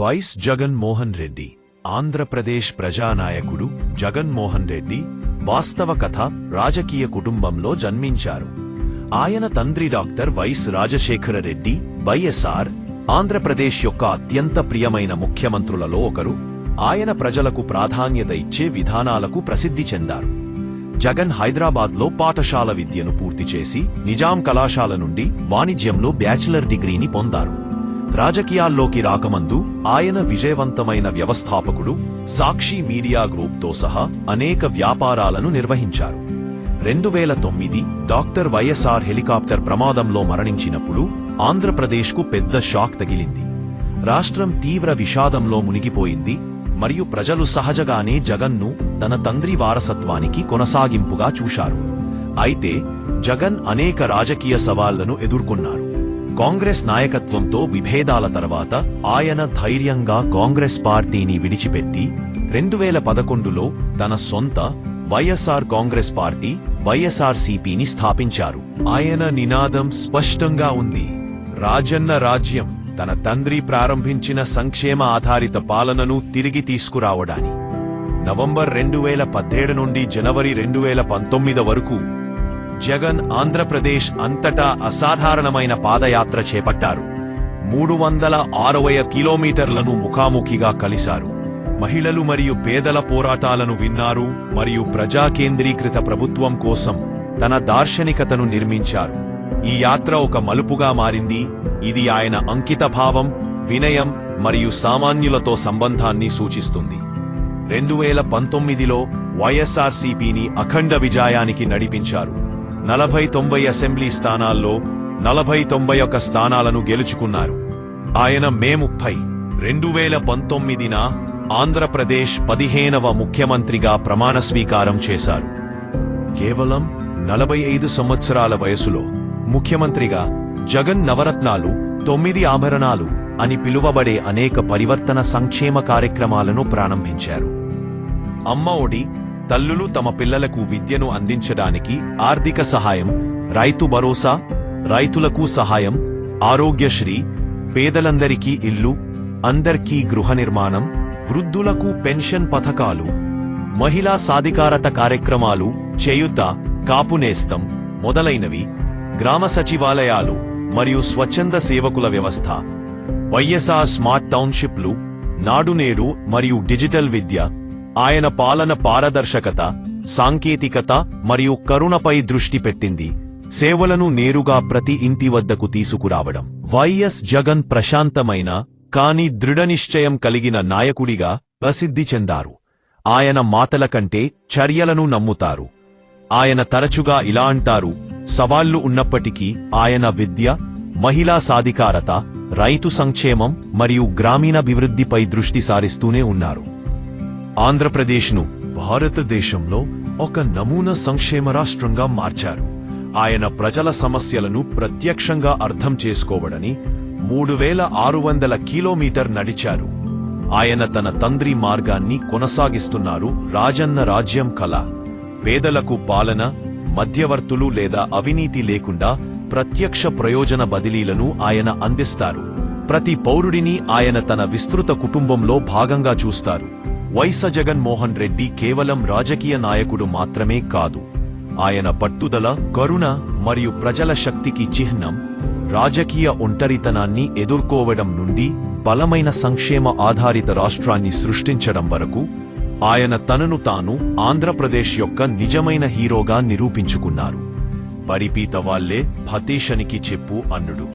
Vice Jaganmohan Reddy Andhra Pradesh ప్రజానాయకుడు జగన్మోహన్ రెడ్డి వాస్తవ కథ రాజకీయ కుటుంబంలో జన్మించారు. ఆయన తండ్రి డాక్టర్ వైస్ రాజశేఖర రెడ్డి వైఎస్ఆర్ ఆంధ్రప్రదేశ్ యొక్క అత్యంత ప్రియమైన ముఖ్యమంత్రులలో ఒకరు. ఆయన ప్రజలకు ప్రాధాన్యత ఇచ్చే విధానాలకు ప్రసిద్ధి చెందారు. జగన్ హైదరాబాద్లో పాఠశాల విద్యను పూర్తి చేసి నిజాం కళాశాల నుండి వాణిజ్యంలో బ్యాచిలర్ డిగ్రీని పొందారు. రాజకీయాల్లోకి రాకమందు ఆయన విజయవంతమైన వ్యవస్థాపకుడు సాక్షి మీడియా గ్రూప్తో సహా అనేక వ్యాపారాలను నిర్వహించారు. రెండు వేల తొమ్మిది డాక్టర్ వైఎస్ఆర్ హెలికాప్టర్ ప్రమాదంలో మరణించినప్పుడు ఆంధ్రప్రదేశ్కు పెద్ద షాక్ తగిలింది. రాష్ట్రం తీవ్ర విషాదంలో మునిగిపోయింది మరియు ప్రజలు సహజగానే జగన్ను తన తండ్రి వారసత్వానికి కొనసాగింపుగా చూశారు. అయితే జగన్ అనేక రాజకీయ సవాళ్ళను ఎదుర్కొన్నారు. కాంగ్రెస్ నాయకత్వంతో విభేదాల తర్వాత ఆయన ధైర్యంగా కాంగ్రెస్ పార్టీని విడిచిపెట్టి రెండు వేల పదకొండులో తన సొంత వైఎస్ఆర్ కాంగ్రెస్ పార్టీ వైఎస్ఆర్సీపీని స్థాపించారు. ఆయన నినాదం స్పష్టంగా ఉంది. రాజన్న రాజ్యం తన తండ్రి ప్రారంభించిన సంక్షేమ ఆధారిత పాలనను తిరిగి తీసుకురావడాని. నవంబర్ రెండు వేల పద్దేడు నుండి జనవరి రెండు వేల పంతొమ్మిది వరకు జగన్ ఆంధ్రప్రదేశ్ అంతటా అసాధారణమైన పాదయాత్ర చేపట్టారు. మూడు వందల అరవై కిలోమీటర్లను ముఖాముఖిగా కలిశారు. మహిళలు మరియు పేదల పోరాటాలను విన్నారు మరియు ప్రజా కేంద్రీకృత ప్రభుత్వం కోసం తన దార్శనికతను నిర్మించారు. ఈ యాత్ర ఒక మలుపుగా మారింది. ఇది ఆయన అంకితభావం వినయం మరియు సామాన్యులతో సంబంధాన్ని సూచిస్తుంది. రెండు వేల పంతొమ్మిదిలో వైఎస్ఆర్సీపీని అఖండ విజయానికి నడిపించారు. నలభై తొంభై అసెంబ్లీ స్థానాల్లో నలభై తొంభై ఒక్క స్థానాలను గెలుచుకున్నారు. ఆయన మే ముప్పై రెండు వేల పంతొమ్మిదిన ఆంధ్రప్రదేశ్ పదిహేనవ ముఖ్యమంత్రిగా ప్రమాణ స్వీకారం చేశారు. కేవలం నలభై ఐదు సంవత్సరాల వయసులో ముఖ్యమంత్రిగా జగన్ నవరత్నాలు తొమ్మిది ఆభరణాలు అని పిలువబడే అనేక పరివర్తన సంక్షేమ కార్యక్రమాలను ప్రారంభించారు. అమ్మ ఒడి తల్లులు తమ పిల్లలకు విద్యను అందించడానికి ఆర్థిక సహాయం రైతు భరోసా రైతులకు సహాయం ఆరోగ్యశ్రీ పేదలందరికీ ఇల్లు అందరికీ గృహ నిర్మాణం వృద్ధులకు పెన్షన్ పథకాలు మహిళా సాధికారత కార్యక్రమాలు చేయుత కాపునేస్తం మొదలైనవి గ్రామ సచివాలయాలు మరియు స్వచ్ఛంద సేవకుల వ్యవస్థ వైఎస్ఆర్ స్మార్ట్ టౌన్షిప్లు నాడు నేడు మరియు డిజిటల్ విద్య ఆయన పాలన పారదర్శకత సాంకేతికత మరియు కరుణపై దృష్టి పెట్టింది. సేవలను నేరుగా ప్రతి ఇంటి వద్దకు తీసుకురావడం. వైఎస్ జగన్ ప్రశాంతమైన కాని దృఢనిశ్చయం కలిగిన నాయకుడిగా ప్రసిద్ధి చెందారు. ఆయన మాటల కంటే చర్యలను నమ్ముతారు. ఆయన తరచుగా ఇలా అంటారు సవాళ్ళు ఉన్నప్పటికీ ఆయన విద్య మహిళా సాధికారత రైతు సంక్షేమం మరియు గ్రామీణాభివృద్ధిపై దృష్టి సారిస్తూనే ఉన్నారు. ఆంధ్రప్రదేశ్ను భారతదేశంలో ఒక నమూనా సంక్షేమ రాష్ట్రంగా మార్చారు. ఆయన ప్రజల సమస్యలను ప్రత్యక్షంగా అర్థం చేసుకోవడని మూడు వేల ఆరు వందల కిలోమీటర్ నడిచారు. ఆయన తన తండ్రి మార్గాన్ని కొనసాగిస్తున్నారు రాజన్న రాజ్యం కళ. పేదలకు పాలన మధ్యవర్తులు లేదా అవినీతి లేకుండా ప్రత్యక్ష ప్రయోజన బదిలీలను ఆయన అందిస్తారు. ప్రతి పౌరుడిని ఆయన తన విస్తృత కుటుంబంలో భాగంగా చూస్తారు. వైస జగన్మోహన్ రెడ్డి కేవలం రాజకీయ నాయకుడు మాత్రమే కాదు. ఆయన పట్టుదల కరుణ మరియు ప్రజల శక్తికి చిహ్నం రాజకీయ ఒంటరితనాన్ని ఎదుర్కోవడం నుండి బలమైన సంక్షేమ ఆధారిత రాష్ట్రాన్ని సృష్టించడం వరకు ఆయన తనను తాను ఆంధ్రప్రదేశ్ యొక్క నిజమైన హీరోగా నిరూపించుకున్నారు. పరిపీత వాళ్ళే భతీషనికి చెప్పు అన్నుడు.